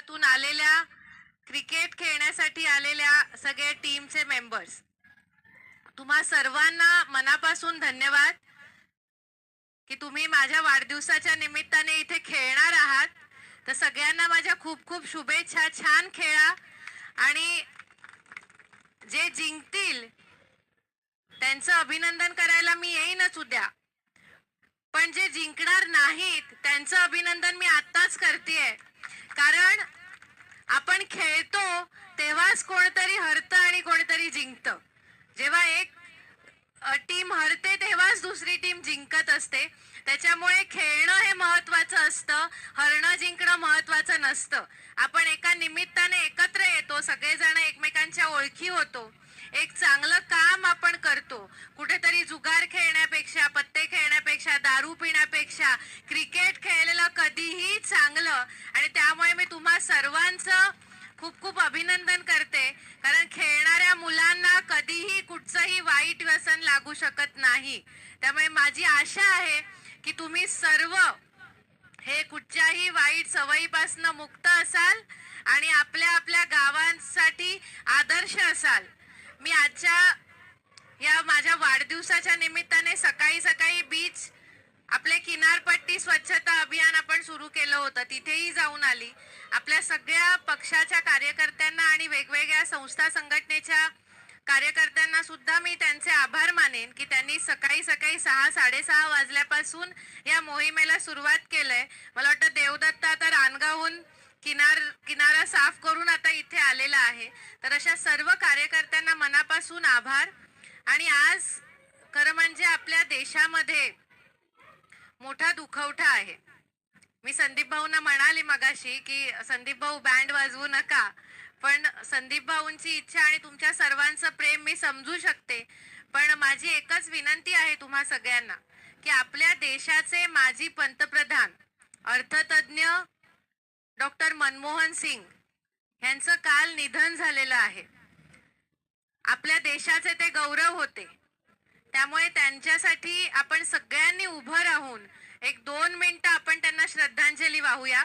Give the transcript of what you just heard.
तून आलेल्या क्रिकेट खेळण्यासाठी आलेल्या सगळे टीमचे मेंबर्स तुम्हा सर्वांना मनापासून धन्यवाद की तुम्ही माझ्या वाढदिवसाच्या निमित्ताने इथे खेळणार आहात. तर सगळ्यांना माझ्या खूप खूप शुभेच्छा छान खेळा आणि जे जिंकतील त्यांचं अभिनंदन करायला मी येईनच उद्या. पण जे जिंकणार नाहीत त्यांचं अभिनंदन मी आत्ताच करतेय. कारण आपण खेळतो तेव्हाच कोणतरी हरतं आणि कोणतरी जिंकतं. जेव्हा एक टीम हरते तेव्हाच दुसरी टीम जिंकत असते. त्याच्यामुळे खेळणं हे महत्वाचं असतं हरणं जिंकणं महत्वाचं नसतं. आपण एका निमित्ताने एकत्र येतो सगळेजण एकमेकांच्या ओळखी होतो. एक चांगलं काम आपण करतो. कुठेतरी जुगार खेळण्यापेक्षा पत्ते खेळण्यापेक्षा दारू पिण्यापेक्षा क्रिकेट खेळलेलं कधीही चांगलं तुम्हा सर्वांचं खूप खूप अभिनंदन करते. कारण खेळणाऱ्या मुलांना कधीही कुठचंही वाईट व्यसन लागू शकत नाही. त्यामुळे माझी आशा आहे की तुम्ही सर्व हे कुठच्याही वाईट सवयीपासून मुक्त असाल आणि आपल्या आपल्या गावांसाठी आदर्श असाल. मी आजच्या या माझ्या वाढदिवसाच्या निमित्ताने सकाळी सकाळी बीच आपले किनारपट्टी स्वच्छता अभियान आपण सुरू केलं होतं. तिथेही जाऊन आली. आपल्या सगळ्या पक्षाच्या कार्यकर्त्यांना आणि वेगवेगळ्या संस्था संघटनेच्या कार्यकर्त्यांना सुद्धा मी त्यांचे आभार मानेन की त्यांनी सकाळी सकाळी सहा साडेसहा वाजल्यापासून या मोहिमेला सुरुवात केलंय. मला वाटतं देवदत्त आता रानगावहून किनार किनारा साफ करून आता इथे आलेला आहे. तर अशा सर्व कार्यकर्त्यांना मनापासून आभार. आणि आज खरं म्हणजे आपल्या देशामध्ये मोठा दुखवठा आहे. मी संदीप भाऊंना म्हणाली मगाशी की संदीप भाऊ बँड वाजवू नका पण संदीप भाऊंची इच्छा आणि तुमच्या सर्वांचं प्रेम मी समजू शकते. पण माझी एकच विनंती आहे तुम्हा सगळ्यांना की आपल्या देशाचे माजी पंतप्रधान अर्थतज्ञ डॉक्टर मनमोहन सिंग यांचं काल निधन झालेलं आहे. आपल्या देशाचे ते गौरव होते. त्यामुळे त्यांच्यासाठी आपण सगळ्यांनी उभं राहून एक दोन मिनिटं आपण त्यांना श्रद्धांजली वाहूया.